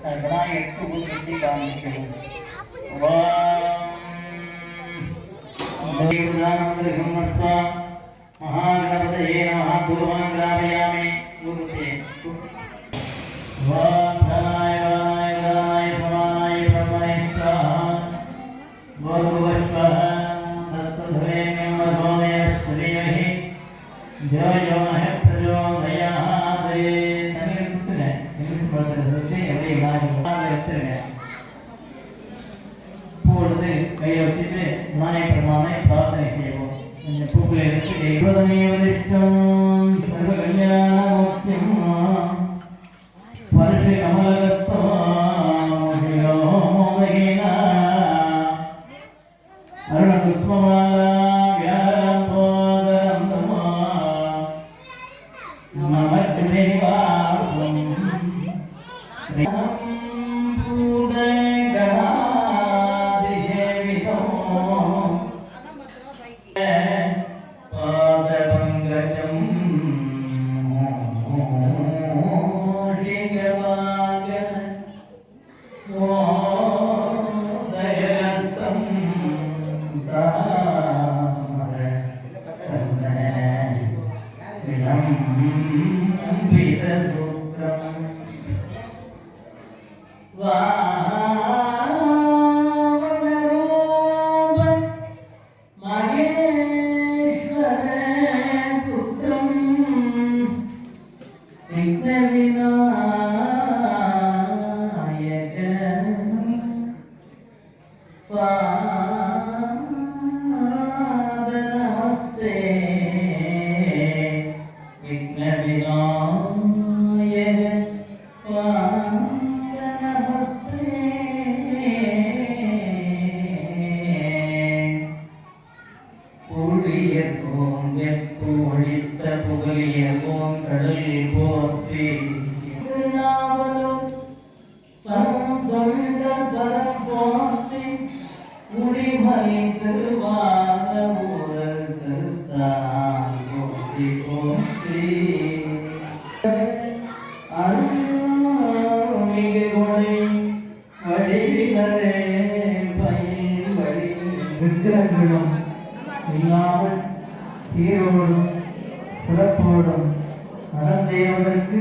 घड़ा यस्तु बुद्धि कामेश्वरम महागणपतये नमः पूर्वान् ग्रापयामि गुरुते धनाय धनाय धनाय धनाय प्रमणे स्वाहा जय जय प्रजा சொல்லி இப்பொழுது கையை வச்சுட்டு விநாயகர் பெருமானை பிரார்த்தனை செய்வோம். பூக்களை எடுத்து தெய்வதமேவதிஷ்டம் கல்யாணம் Thank you. திருவாரூரல் பாதநமஸ்தே போற்றி போற்றி விக்கிரங்களும் இல்லாமல் சீரோடும் சிறப்போடும் நடந்தேவதற்கு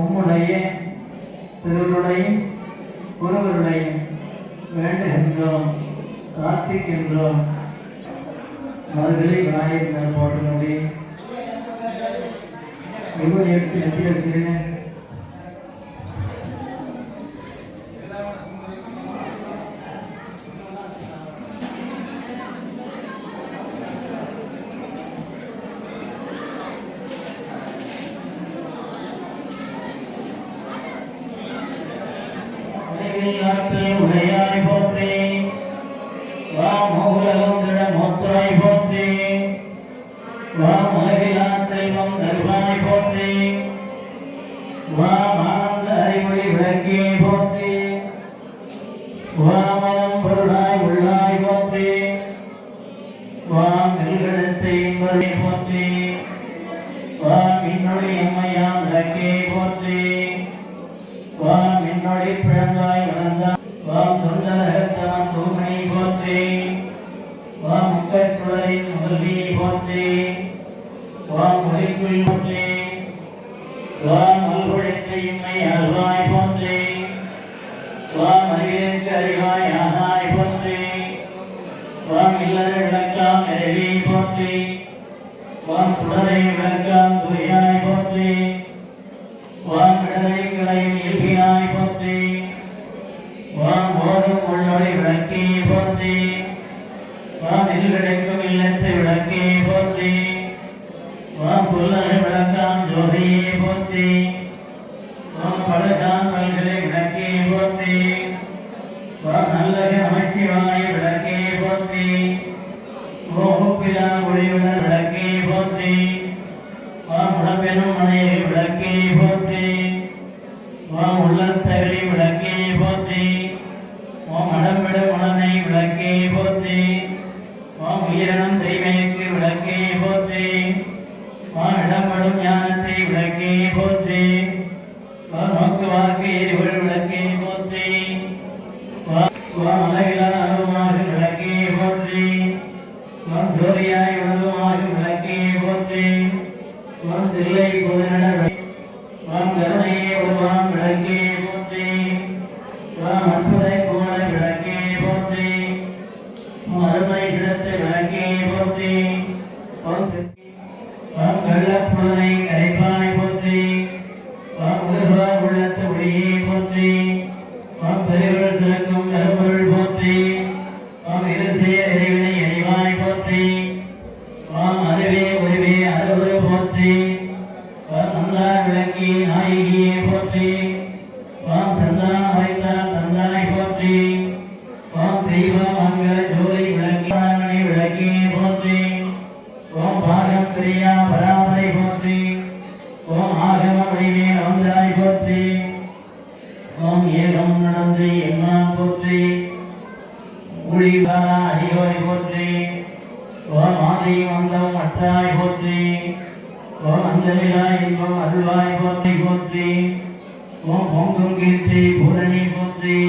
உம்முடைய திருவருடையும் குருவருடையும் வேண்டுகின்றோம் பிரார்த்திக்கின்றோம். மதுரை விநாயகர் போட்ட முடியும் இருபது எட்டு எப்படி இருக்கிறேன்? वामाङ्गहरिमुनिभर्गे भोक्ते वामनं वरुणा போற்றி. வாம் நல்லக விளக்கே போற்றி. ஓப்பிலா ஒளிவிட விளக்கே போற்றி. உடம்பெனும் மனையை விளக்கே போற்றி. வாம் விளக்கே போற்றி. வாம் அடம்பிட மனனை விளக்கே போற்றி. வாம் உயிரினம் தெய்வனுக்கு விளக்கே போற்றி. வாம் இடம்படும் ஞானத்தை விளக்கே போற்றி. நோக்கு வாக்கு உன் தில்லை பொதுநடவை உன் கருணையே உருவாம் விளக்கே போற்றி உன் அற்புதை போல விளக்கே போற்றி உன் ஓம் ஆதி வந்தம் அற்றாய் போற்றி ஓம் அஞ்சலிலா இன்பம் அருள்வாய் போற்றி போற்றி ஓம் பொங்கும் கீர்த்தி பூரணி போற்றி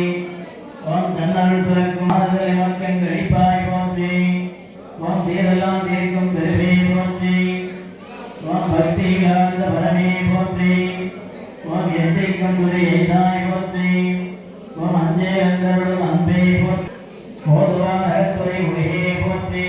ஓம் தன்னருள் பிறக்கும் ஆறுதலை மக்கள் கழிப்பாய் போற்றி ஓம் தீரெல்லாம் தீர்க்கும் பெருமே போற்றி ஓம் பக்தி காந்த பரமே போற்றி ஓம் எசை கம்புரை எய்தாய் போற்றி ஓம் அஞ்சே அந்தருளும் அன்பே போற்றி ஓதுவார் அறத்துறை உடையே போற்றி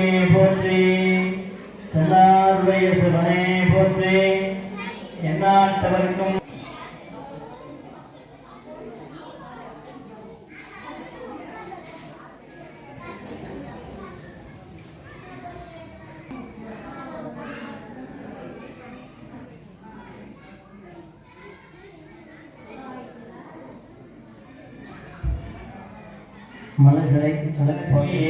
மலர்களை கடற்போயே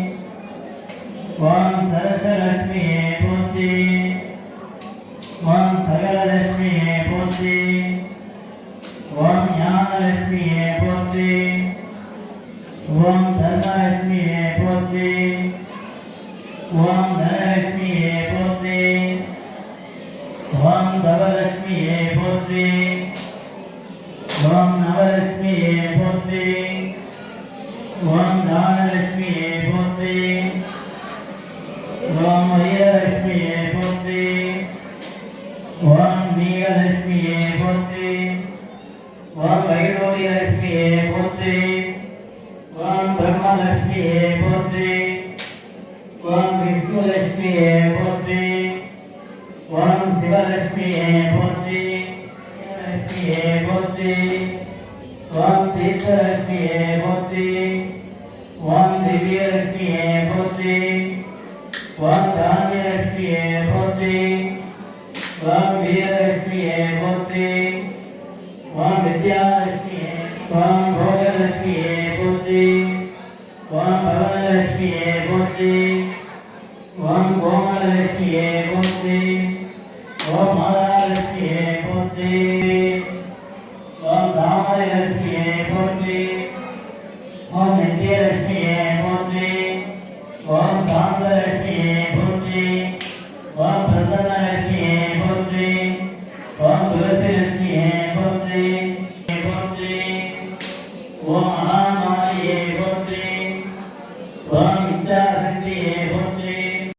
ओम सरसलक्ष्मी मूर्ति ओम शिवलक्ष्मी है बोलते लक्ष्मी है बोलते ओम तीर्थ लक्ष्मी है बोलते ओम दिव्य लक्ष्मी है बोलते ओम धान्य लक्ष्मी है बोलते ओम वीर लक्ष्मी है बोलते ओम विद्या लक्ष्मी है। ओम भोग लक्ष्मी है बोलते विजयलक्ष्मी मूर्ति ओम शांतलक्ष्मी